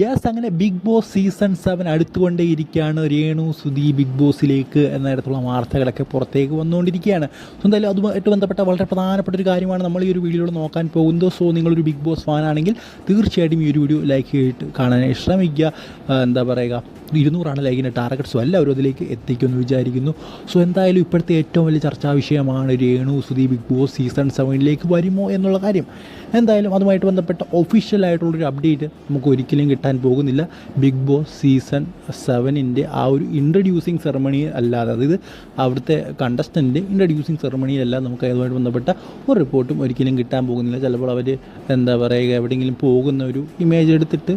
Yes അങ്ങനെ big boss season seven അടുത്തുകൊണ്ടേയിരിക്കുകയാണ് Renu Sudhi big ബോസിലേക്ക് എന്ന തരത്തിലുള്ള വാർത്തകളൊക്കെ പുറത്തേക്ക് വന്നുകൊണ്ടിരിക്കുകയാണ്. സോ എന്തായാലും അതുമായിട്ട് ബന്ധപ്പെട്ട വളരെ പ്രധാനപ്പെട്ട ഒരു കാര്യമാണ് നമ്മൾ ഈ ഒരു വീഡിയോയിൽ നോക്കാൻ പോകുന്നത്. സോ നിങ്ങളൊരു ബിഗ് ബോസ് ഫാനാണെങ്കിൽ തീർച്ചയായിട്ടും ഈ ഒരു വീഡിയോ ലൈക്ക് ചെയ്തിട്ട് കാണാൻ ശ്രമിക്കുക. എന്താ പറയുക ഇരുന്നൂറാണ് ലൈക്കിന്റെ ടാർഗറ്റ്സും എല്ലാവരും അതിലേക്ക് എത്തിക്കുമെന്ന് വിചാരിക്കുന്നു. സോ എന്തായാലും ഇപ്പോഴത്തെ ഏറ്റവും വലിയ ചർച്ചാ വിഷയമാണ് Renu Sudhi big boss season സെവനിലേക്ക് വരുമോ എന്നുള്ള കാര്യം. എന്തായാലും അതുമായിട്ട് ബന്ധപ്പെട്ട ഒഫീഷ്യൽ ആയിട്ടുള്ളൊരു അപ്ഡേറ്റ് നമുക്ക് ഒരിക്കലും കിട്ടാൻ പോകുന്നില്ല. ബിഗ് ബോസ് സീസൺ സെവനിന്റെ ആ ഒരു ഇൻട്രഡ്യൂസിങ് സെറമണി അല്ലാതെ അതായത് അവിടുത്തെ കണ്ടസ്റ്റന്റ് ഇൻട്രഡ്യൂസിങ് സെറമണിയിലല്ല നമുക്ക് അതുമായിട്ട് ബന്ധപ്പെട്ട ഒരു റിപ്പോർട്ടും ഒരിക്കലും കിട്ടാൻ പോകുന്നില്ല. ചിലപ്പോൾ അവർ എന്താ പറയുക എവിടെയെങ്കിലും പോകുന്ന ഒരു ഇമേജ് എടുത്തിട്ട്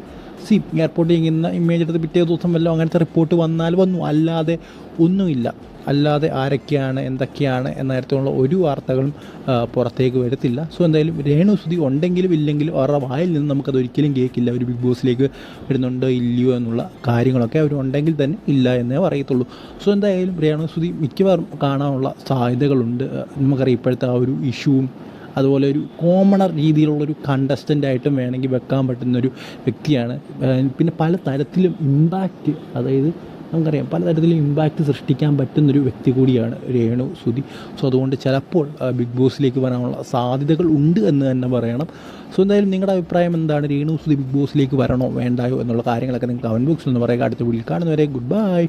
സി എയർപോർട്ടിൽ ഇങ്ങനെ ഇമേജ് എടുത്ത് പിറ്റേ ദിവസം വല്ലതും അങ്ങനത്തെ റിപ്പോർട്ട് വന്നാൽ വന്നു. അല്ലാതെ ഒന്നുമില്ല. അല്ലാതെ ആരൊക്കെയാണ് എന്തൊക്കെയാണ് എന്ന തരത്തിലുള്ള ഒരു വാർത്തകളും പുറത്തേക്ക് വരത്തില്ല. സോ എന്തായാലും രേണുസുതി ഉണ്ടെങ്കിലും ഇല്ലെങ്കിലും അവരുടെ വായിൽ നിന്ന് നമുക്കത് ഒരിക്കലും കേൾക്കില്ല. ഒരു ബിഗ് ബോസിലേക്ക് വരുന്നുണ്ടോ ഇല്ലയോ എന്നുള്ള കാര്യങ്ങളൊക്കെ അവരുണ്ടെങ്കിൽ തന്നെ ഇല്ല എന്നേ പറയത്തുള്ളൂ. സോ എന്തായാലും രേണുസുതി മിക്കവാറും കാണാനുള്ള സാധ്യതകളുണ്ട്. നമുക്കറിയാം ഇപ്പോഴത്തെ ആ ഒരു ഇഷ്യൂവും അതുപോലെ ഒരു കോമണർ രീതിയിലുള്ളൊരു കണ്ടസ്റ്റന്റായിട്ടും വേണമെങ്കിൽ വെക്കാൻ പറ്റുന്ന ഒരു വ്യക്തിയാണ് പിന്നെ പല തരത്തിലും ഇമ്പാക്റ്റ് അതായത് നമുക്കറിയാം പലതരത്തിലും ഇമ്പാക്റ്റ് സൃഷ്ടിക്കാൻ പറ്റുന്നൊരു വ്യക്തി കൂടിയാണ് രേണു സുധി. സോ അതുകൊണ്ട് ചിലപ്പോൾ ബിഗ് ബോസിലേക്ക് വരാനുള്ള സാധ്യതകൾ ഉണ്ട് എന്ന് തന്നെ പറയണം. സോ എന്തായാലും നിങ്ങളുടെ അഭിപ്രായം എന്താണ്? രേണു സുധി ബിഗ് ബോസിലേക്ക് വരണോ വേണ്ടായോ എന്നുള്ള കാര്യങ്ങളൊക്കെ നിങ്ങൾ കമന്റ് ബോക്സിൽ നിന്ന് പറയുക. അടുത്ത വീട്ടിൽ കാണുന്നവരെ ഗുഡ് ബൈ